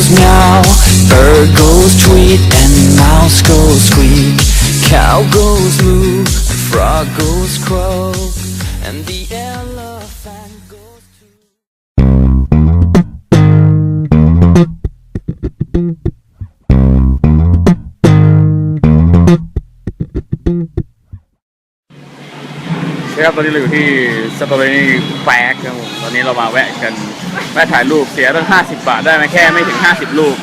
goes meow, bird goes tweet, and mouse goes squeak. Cow goes moo, frog goes croak, and the elephant ครับตอนนี้เราอยู่ที่สตรอเบอรี่แฟกครับผมตอนนี้เรามาแวะกันแวะถ่ายรูปเสียตั้ง50 บาทได้ไหมแค่ไม่ถึง 50 รูป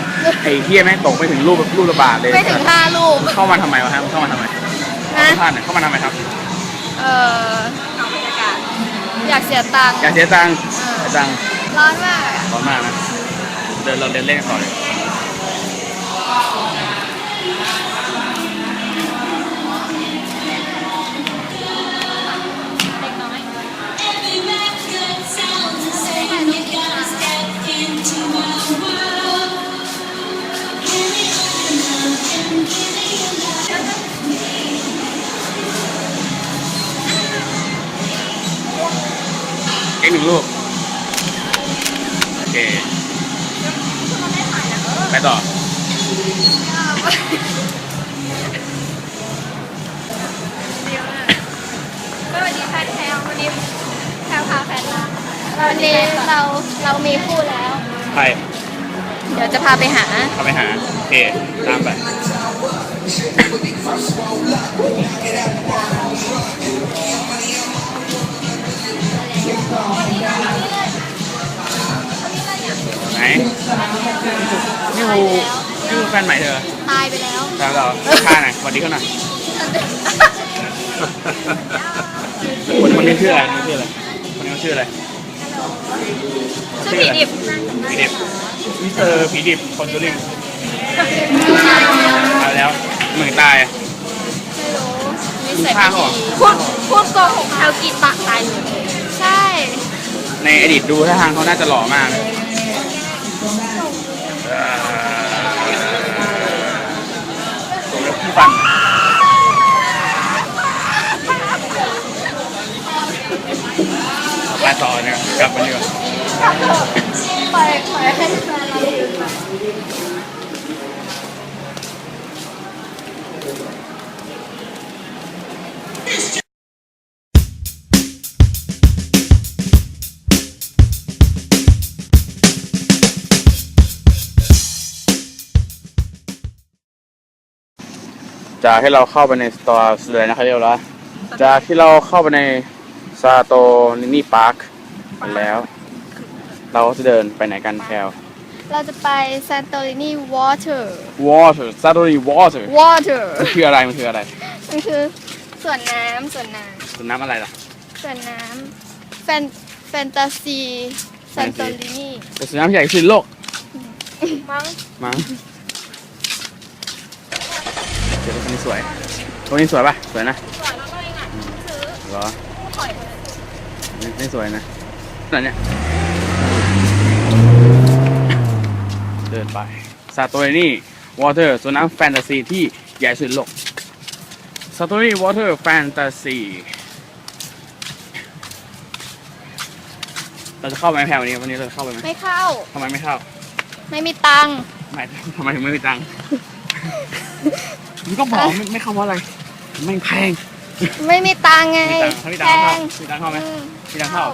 ไอ้เฮียแม่งตกไม่ถึงรูปรูปละบาทเลยไม่ถึงห้าลูกเข้ามาทำไมวะครับเข้ามาทำไมนะท่านเนี่ยเข้ามาทำไมครับเอออยากเสียตังค์อยากเสียตังค์เสียตังค์ร้อนมากอะร้อนมากนะเดินเราเดินเล่นกันต่อเลย เอ็กหนึ่งลูก โอเค ไปต่อ ก็วันนี้แฟนแพลววันนี้แพลวพาแฟนมาวันนี้เราเรามีคู่แล้ว ไปเดี๋ยวจะพาไปหา เข้าไปหา โอเค ตามไปไหน นี่กูนี่กูแฟนใหม่เธอตายไปแล้วแล้วเราค่าหน่อยสวัสดีเขาหน่อยคนคนนี้ชื่ออะไรคนนี้ชื่ออะไรคนนี้เขาชื่ออะไรชื่อผีดิบผีดิบมิสเตอร์ผีดิบคนสุรินทร์เอาแล้วเหมือนตายอะไม่รู้นิสัยข้าไม่งเหรอดีพูดพูดโกหกแพลวกินปากตายเลยใช่ ในอดีตดูท่าทางเขาน่าจะหล่อมากนะ สมแล้วพี่ฟันไปต่อเนี่ยกลับมาดีกว่าปล่อยปล่อยให้แฟนเราอ จากที่เราเข้าไปในสตอร์เลยนะครับเรียบร้อยจากที่เราเข้าไปในซาโตลินี่พาร์คแล้ว เราจะเดินไปไหนกันแคลเราจะไปซานโตรินีวอเตอร์ water ซาโตลิวอเตอร์วอเตอร์มันคืออะไรมันคืออะไรมันคือส่วนน้ำส่วนน้เป็นน้ำอะไรล่ะำส่วนน้ำแฟนแฟนตาซีซานโตรินีเป็นสวนน้ำใหญ่ที่สุดในโลกมั้งมั้ง เดี๋ยวคนนี้สวยคนนี้สวยป่ะ สวยนะสวยมากเลยอะซื้อเหรอปล่อยไม่ไม่สวยนะนั่นเนี่ย เดินไปซาโตรินี่วอเตอร์สวนน้ำแฟนตาซีที่ใหญ่สุดในโลกซาโตริวอเตอร์แฟนตาซีเราจะเข้าไหมแพรวันนี้วันนี้เราจะเข้าไปไหมไม่เข้า ทำไมไม่เข้าไม่มีตังค์ไม่ทำไมถึงไม่มีตังค์ มันก็บอกไม่ไม่เข้าเพราะอะไรแม่งแพงไม่มีตังค์ไงมีตังค์เขามีแพตังค์เข้างมีตังค์เข้าไหมอืมมีตังค์เข้า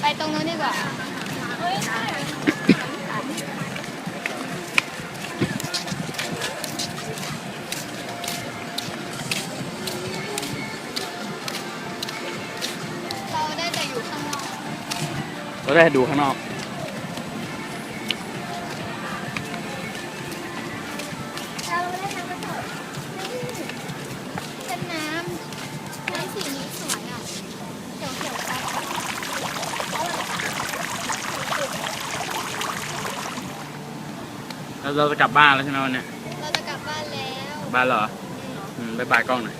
ไปตรงนู้นดีกว่าเรา เราได้ดูข้างนอก เราได้น้ำกระเถิบเป็นน้ำน้ำสีนี้สวยอะเขียวเขียวๆไปเราเราจะกลับบ้านแล้วใช่ไหมวันเนี้ยเราจะกลับบ้านแล้ว บ้านเหรออืมบายบายกล้องหน่อย